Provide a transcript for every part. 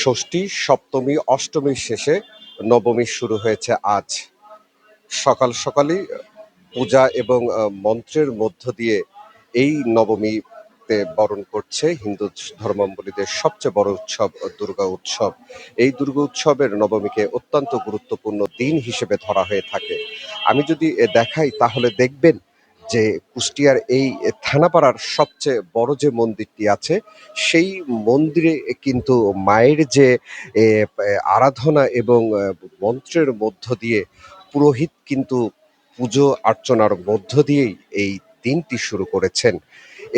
ষষ্ঠী, সপ্তমী, অষ্টমীর শেষে নবমী শুরু হয়েছে আজ। সকাল সকালই পূজা এবং মন্ত্রের মধ্য দিয়ে এই নবমীতে বরণ করছে হিন্দু ধর্মাবলীদের সবচেয়ে বড় উৎসব, দুর্গা উৎসব। এই দুর্গা উৎসবের নবমীকে অত্যন্ত গুরুত্বপূর্ণ দিন হিসেবে ধরা হয়ে থাকে। আমি যদি দেখাই, তাহলে দেখবেন যে কুষ্টিয়ার এই থানাপাড়ার সবচেয়ে বড় যে মন্দিরটি আছে, সেই মন্দিরে কিন্তু মায়ের যে আরাধনা এবং মন্ত্রের মধ্য দিয়ে পুরোহিত কিন্তু পুজো অর্চনার মধ্য দিয়েই এই দিনটি শুরু করেছেন।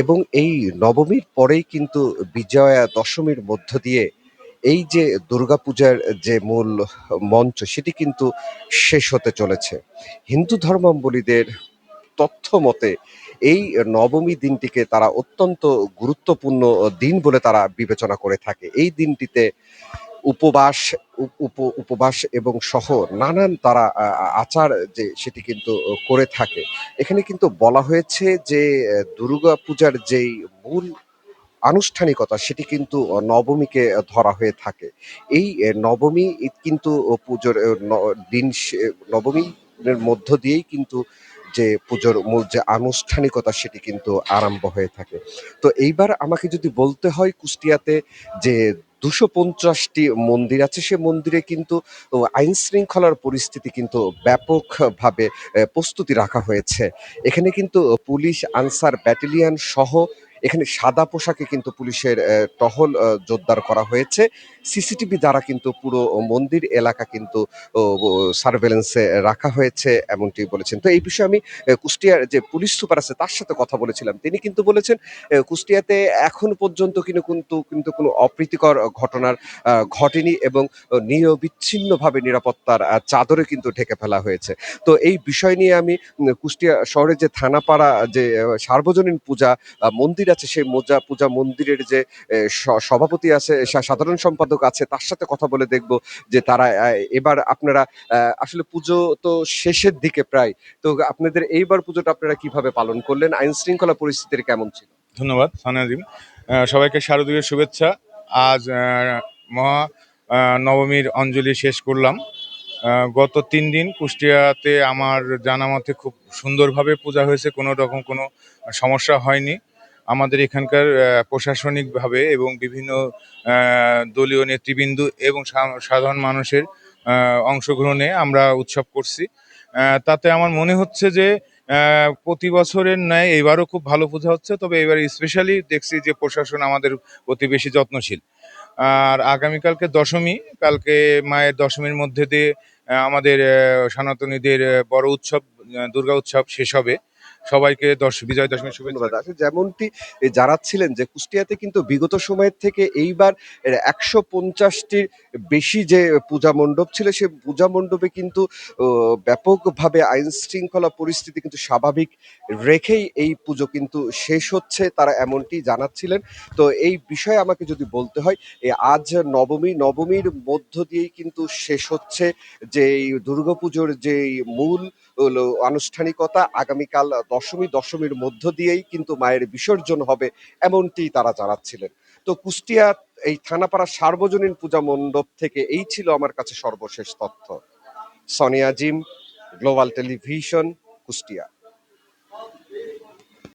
এবং এই নবমীর পরেই কিন্তু বিজয়া দশমীর মধ্য দিয়ে এই যে দুর্গাপূজার যে মূল মঞ্চ, সেটি কিন্তু শেষ হতে চলেছে। হিন্দু ধর্মাবলীদের তথ্য মতে, এই নবমী দিনটিকে তারা অত্যন্ত গুরুত্বপূর্ণ দিন বলে তারা বিবেচনা করে থাকে। এই দিনটিতে উপবাস, উপ- উপ- উপবাস এবং সহ নানান তারা আচার যে সেটি কিন্তু করে থাকে। এখানে কিন্তু বলা হয়েছে যে, দুর্গা পূজার যেই মূল আনুষ্ঠানিকতা সেটি কিন্তু নবমীকে ধরা হয়ে থাকে। এই নবমী কিন্তু পুজোর দিন নবমীর মধ্য দিয়েই কিন্তু যে পুজোর মূল যে আনুষ্ঠানিকতা সেটি কিন্তু আরম্ভ হয়ে থাকে। তো এইবার আমাকে যদি বলতে হয় কুষ্টিয়াতে যে দুশো পঞ্চাশটি মন্দির আছে, সে মন্দিরে কিন্তু আইন শৃঙ্খলার পরিস্থিতি কিন্তু ব্যাপকভাবে প্রস্তুতি রাখা হয়েছে। এখানে কিন্তু পুলিশ, আনসার ব্যাটালিয়ন সহ এখানে সাদা পোশাকে কিন্তু পুলিশের টহল জোরদার করা হয়েছে। সিসিটিভি দ্বারা কিন্তু পুরো মন্দির এলাকা কিন্তু সার্ভেলেন্সে রাখা হয়েছে এমনটি বলেছেন। তো এই বিষয়ে আমি কুষ্টিয়ার যে পুলিশ সুপার আছে তার সাথে কথা বলেছিলাম। তিনি কিন্তু বলেছেন কুষ্টিয়াতে এখন পর্যন্ত কিন্তু কিন্তু কিন্তু কোনো অপ্রীতিকর ঘটনার ঘটেনি এবং নিরবিচ্ছিন্নভাবে নিরাপত্তার চাদরে কিন্তু ঢেকে ফেলা হয়েছে। তো এই বিষয় নিয়ে আমি কুষ্টিয়া শহরের যে থানাপাড়া, যে সার্বজনীন পূজা মন্দির আছে, সেই মোজা, পূজা মন্দিরের যে সভাপতি আছে সাধারণ সম্পাদক আছে, তার সাথে কথা বলে দেখব যে তারা এবার আপনারা আসলে পুজো তো শেষের দিকে প্রায়, তো আপনাদের এইবার পুজোটা আপনারা কীভাবে পালন করলেন? আইন শৃঙ্খলা পরিস্থিতির কেমন ছিল? ধন্যবাদ সানাজিম সবাইকে শারদীয় শুভেচ্ছা। আজ মহা নবমীর অঞ্জলি শেষ করলাম। গত তিন দিন কুষ্টিয়াতে আমার জানা মতে খুব সুন্দরভাবে পূজা হয়েছে, কোনো রকম কোনো সমস্যা হয়নি। আমাদের এখানকার প্রশাসনিকভাবে এবং বিভিন্ন দলীয় নেতৃবৃন্দ এবং সাধারণ মানুষের অংশগ্রহণে আমরা উৎসব করছি। তাতে আমার মনে হচ্ছে যে প্রতি বছরের ন্যায় এবারও খুব ভালো পূজা হচ্ছে, তবে এবার স্পেশালি দেখছি যে প্রশাসন আমাদের প্রতি বেশি যত্নশীল। আর আগামীকালকে দশমী, কালকে মায়ের দশমীর মধ্যে দিয়ে আমাদের সনাতনীদের বড় উৎসব দুর্গা উৎসব শেষ হবে। সবাইকে দশ বিজয় দশমীর শুভেচ্ছা। ধন্যবাদ। যেমনটি জানাচ্ছিলেন যে কুষ্টিয়াতে কিন্তু বিগত সময়ের থেকে এইবার একশো পঞ্চাশটির বেশি যে পূজা মণ্ডপ ছিল, সে পূজা মণ্ডপে কিন্তু ব্যাপকভাবে আইন শৃঙ্খলা পরিস্থিতি কিন্তু স্বাভাবিক রেখেই এই পুজো কিন্তু শেষ হচ্ছে, তারা এমনটি জানাচ্ছিলেন। তো এই বিষয়ে আমাকে যদি বলতে হয় আজ নবমী, নবমীর মধ্য দিয়েই কিন্তু শেষ হচ্ছে যে এই দুর্গাপুজোর যে মূল আনুষ্ঠানিকতা, আগামীকাল দশমী দশমীর মধ্য দিয়েই কিন্তু মায়ের বিসর্জন হবে এমনটি তারা জানাচ্ছিলেন। তো কুষ্টিয়া এই থানাপাড়া সার্বজনীন পূজা মণ্ডপ থেকে এই ছিল আমার কাছে সর্বশেষ তথ্য। Sonia Jim global television Kushtia.